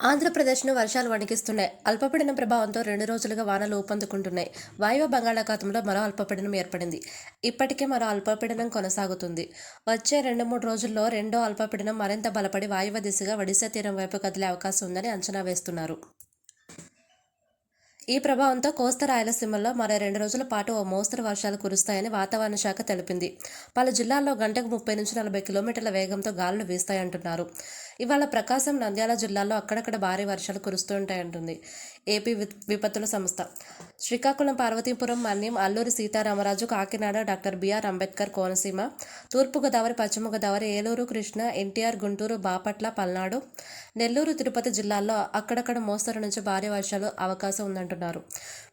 ఆంధ్రప్రదేశ్ను వర్షాలు వణికిస్తున్నాయి. అల్పపీడనం ప్రభావంతో రెండు రోజులుగా వానలు ఊపందుకుంటున్నాయి. వాయువ బంగాళాఖాతంలో మరో అల్పపీడనం ఏర్పడింది. ఇప్పటికే మరో అల్పపీడనం కొనసాగుతుంది. వచ్చే రెండు మూడు రోజుల్లో రెండో అల్పపీడనం మరింత బలపడి వాయువ దిశగా ఒడిశా తీరం వైపు కదిలే అవకాశం ఉందని అంచనా వేస్తున్నారు. ఈ ప్రభావంతో కోస్తా రాయలసీమలో మరో రెండు రోజుల పాటు ఓ మోస్తరు వర్షాలు కురుస్తాయని వాతావరణ శాఖ తెలిపింది. పలు జిల్లాల్లో గంటకు ముప్పై నుంచి నలభై కిలోమీటర్ల వేగంతో గాలులు వీస్తాయంటున్నారు. ఇవాళ ప్రకాశం నంద్యాల జిల్లాలో అక్కడక్కడ భారీ వర్షాలు కురుస్తుంటాయంటుంది. ఏపీ వి- విపత్తుల సంస్థ. శ్రీకాకుళం పార్వతీపురం మన్యం అల్లూరి సీతారామరాజు కాకినాడ డాక్టర్ బిఆర్ అంబేద్కర్ కోనసీమ తూర్పుగోదావరి పశ్చిమ గోదావరి ఏలూరు కృష్ణ ఎన్టీఆర్ గుంటూరు బాపట్ల పల్నాడు నెల్లూరు తిరుపతి జిల్లాల్లో అక్కడక్కడ మోస్తరు నుంచి భారీ వర్షాలు అవకాశం ఉందంటున్నారు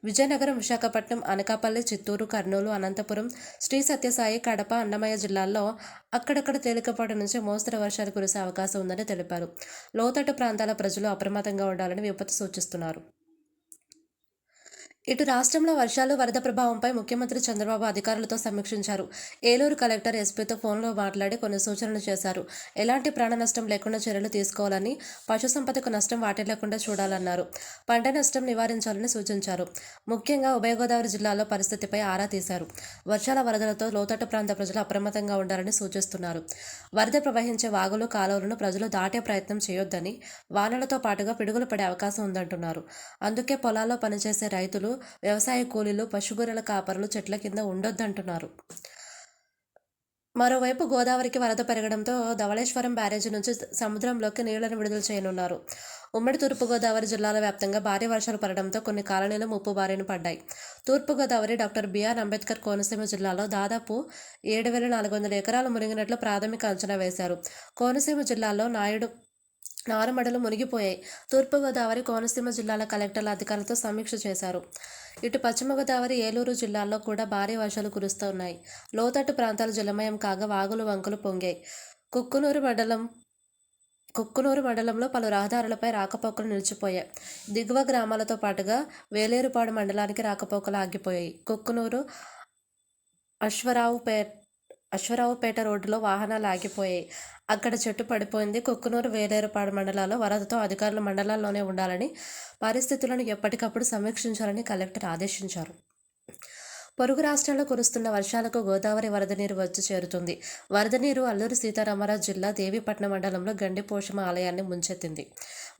విజయనగరం విశాఖపట్నం అనకాపల్లి చిత్తూరు కర్నూలు అనంతపురం శ్రీ సత్యసాయి కడప అన్నమయ్య జిల్లాల్లో అక్కడక్కడ తేలికపాటి నుంచి మోస్తరు వర్షాలు కురిసే అవకాశం ఉందని తెలిపారు. లోతట్టు ప్రాంతాల ప్రజలు అప్రమత్తంగా ఉండాలని విపత్తు సూచిస్తున్నారు. ఇటు రాష్ట్రంలో వర్షాలు వరద ప్రభావంపై ముఖ్యమంత్రి చంద్రబాబు అధికారులతో సమీక్షించారు. ఏలూరు కలెక్టర్ ఎస్పీతో ఫోన్లో మాట్లాడి కొన్ని సూచనలు చేశారు. ఎలాంటి ప్రాణ నష్టం లేకుండా చర్యలు తీసుకోవాలని పశుసంపదకు నష్టం వాటిల్లకుండా చూడాలన్నారు. పంట నష్టం నివారించాలని సూచించారు. ముఖ్యంగా ఉభయ గోదావరి జిల్లాలో పరిస్థితిపై ఆరా తీశారు. వర్షాల వరదలతో లోతట్టు ప్రాంత ప్రజలు అప్రమత్తంగా ఉండాలని సూచిస్తున్నారు. వరద ప్రవహించే వాగులు కాలువలను ప్రజలు దాటే ప్రయత్నం చేయొద్దని వానలతో పాటుగా పిడుగులు పడే అవకాశం ఉందంటున్నారు. అందుకే పొలాల్లో పనిచేసే రైతులు వ్యవసాయ కూలీలు పశుగొర్రెల కాపరులు చెట్ల కింద ఉండొద్దంటున్నారు. మరోవైపు గోదావరికి వరద పెరగడంతో ధవళేశ్వరం బ్యారేజీ నుంచి సముద్రంలోకి నీళ్ళను విడుదల చేయనున్నారు. ఉమ్మడి తూర్పుగోదావరి జిల్లాల వ్యాప్తంగా భారీ వర్షాలు పడడంతో కొన్ని కాలనీలు ముప్పు బారిన పడ్డాయి. తూర్పుగోదావరి డాక్టర్ బిఆర్ అంబేద్కర్ కోనసీమ జిల్లాలో దాదాపు ఏడు వేల నాలుగు వందల ఎకరాలు మునిగినట్లు ప్రాథమిక అంచనా వేశారు. కోనసీమ జిల్లాలో నాయుడు నారుమడలు మునిగిపోయాయి. తూర్పుగోదావరి కోనసీమ జిల్లాల కలెక్టర్ల అధికారులతో సమీక్ష చేశారు. ఇటు పశ్చిమ గోదావరి ఏలూరు జిల్లాల్లో కూడా భారీ వర్షాలు కురుస్తున్నాయి. లోతట్టు ప్రాంతాలు జలమయం కాగా వాగులు వంకలు పొంగాయి. కుక్కునూరు మండలం కుక్కునూరు మండలంలో పలు రహదారులపై రాకపోకలు నిలిచిపోయాయి. దిగువ గ్రామాలతో పాటుగా వేలేరుపాడు మండలానికి రాకపోకలు ఆగిపోయాయి. కుక్కునూరు అశ్వరావుపేట అశ్వరావుపేట రోడ్డులో వాహనాలు ఆగిపోయాయి. అక్కడ చెట్టు పడిపోయింది. కుక్కునూరు వేలేరుపాడు మండలాల్లో వరదతో అధికారులు మండలాల్లోనే ఉండాలని పరిస్థితులను ఎప్పటికప్పుడు సమీక్షించాలని కలెక్టర్ ఆదేశించారు. పొరుగు రాష్ట్రాల్లో కురుస్తున్న వర్షాలకు గోదావరి వరద నీరు వచ్చి చేరుతుంది. వరద నీరు అల్లూరి సీతారామరాజు జిల్లా దేవీపట్నం మండలంలో గండిపోషమ ఆలయాన్ని ముంచెత్తింది.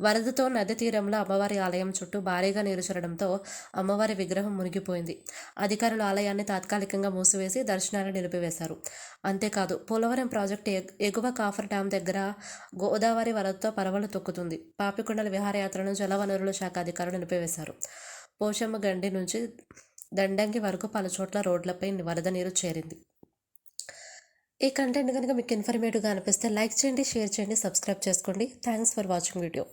వరదతో నది తీరంలో అమ్మవారి ఆలయం చుట్టూ భారీగా నీరు చేరడంతో అమ్మవారి విగ్రహం మునిగిపోయింది. అధికారులు ఆలయాన్ని తాత్కాలికంగా మూసివేసి దర్శనాన్ని నిలిపివేశారు. అంతేకాదు పోలవరం ప్రాజెక్టు ఎగ్- ఎగువ కాఫర్ డ్యాం దగ్గర గోదావరి వరదతో పరవలు తొక్కుతుంది. పాపికొండల విహారయాత్రను జలవనరుల శాఖ అధికారులు నిలిపివేశారు. పోషమ్మ గండి నుంచి దండంగి వరకు పలు చోట్ల రోడ్లపై వరద నీరు చేరింది. ఈ కంటెంట్ కనుక మీకు ఇన్ఫర్మేటివ్గా అనిపిస్తే లైక్ చేయండి షేర్ చేయండి సబ్స్క్రైబ్ చేసుకోండి. Thanks for watching video.